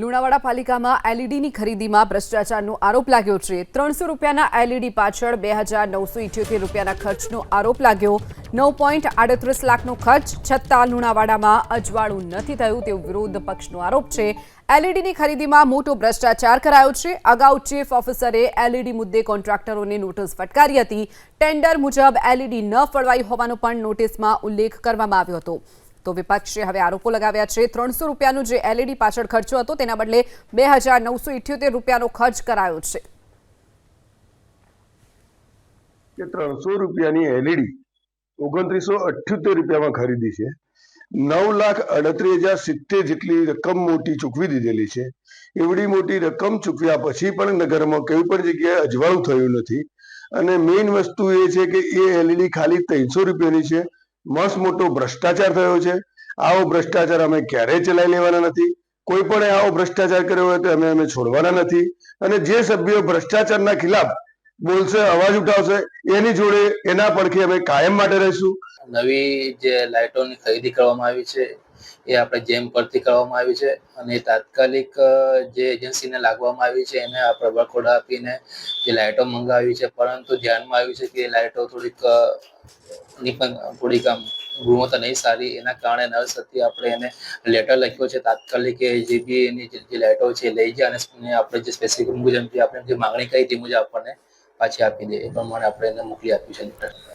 લુણાવાડા પાલિકામાં એલઈડીની ખરીદીમાં ભ્રષ્ટાચારનો આરોપ લાગ્યો છે. ત્રણસો રૂપિયાના એલઈડી પાછળ બે હજાર નવસો ઇઠ્યોતેર રૂપિયાના ખર્ચનો આરોપ લાગ્યો. નવ પોઈન્ટ આડત્રીસ લાખનો ખર્ચ છતાં લુણાવાડામાં અજવાળું નથી થયું તેવો વિરોધ પક્ષનો આરોપ છે. એલઈડીની ખરીદીમાં મોટો ભ્રષ્ટાચાર કરાયો છે. અગાઉ ચીફ ઓફિસરે એલઈડી મુદ્દે કોન્ટ્રાક્ટરોને નોટિસ ફટકારી હતી. ટેન્ડર મુજબ એલઈડી ન ફળવાઈ હોવાનો પણ નોટિસમાં ઉલ્લેખ કરવામાં આવ્યો હતો. તો વિપક્ષે હવે આરોપો લગાવ્યા છે. ત્રણસો રૂપિયાનો જે એલઈડી પાછળ ખર્ચો હતો, તેના બદલે બે હજાર નવસો ઇઠ્યોતેર રૂપિયાનો ખર્ચ કરાયો છે. કે ત્રણસો રૂપિયાની એલઈડી ઓગણત્રીસો અઠ્યોતેર રૂપિયામાં ખરીદી છે. નવ લાખ અડત્રીસ હજાર સિત્તેર જેટલી રકમ મોટી ચૂકવી દીધેલી છે. એવડી મોટી રકમ ચૂકવ્યા પછી પણ નગરમાં કોઈ પણ જગ્યાએ અજવાળું થયું નથી. અને મેઇન વસ્તુ એ છે કે એ એલઈડી ખાલી ત્રણસો રૂપિયાની છે. મસ્ત મોટો ભ્રષ્ટાચાર થયો છે. આવો ભ્રષ્ટાચાર અમે ક્યારેય ચલાવી લેવાના નથી. કોઈ પણ આવો ભ્રષ્ટાચાર કર્યો હોય તો અમે અમે છોડવાના નથી. અને જે સભ્યો ભ્રષ્ટાચારના ખિલાફ બોલશે, અવાજ ઉઠાવશે, એની જોડે એના પડખે અમે કાયમ માટે રહીશું. નવી જે લાઇટોની ખરીદી કરવામાં આવી છે, એ આપણે જેમ પરથી કરવામાં આવી છે અને તાત્કાલિક જે એજન્સીને લાગવામાં આવી છે, એને આ પ્રભાર કોડ આપીને જે લાઇટો મંગાવી છે, પરંતુ ધ્યાનમાં આવ્યું છે કે લાઇટો થોડીક થોડીક આમ ગુણવત્તા નહીં સારી, એના કારણે સત્ય આપણે એને લેટર લખ્યો છે, તાત્કાલિક જે બી એની જે લાઇટો છે લઈ જાય અને આપણે જે સ્પેસિફિક મુજબ આપણે જે માંગણી કરી તે મુજબ આપણને પાછી આપી દે, એ પ્રમાણે આપણે એને મોકલી આપ્યું છે. લેટર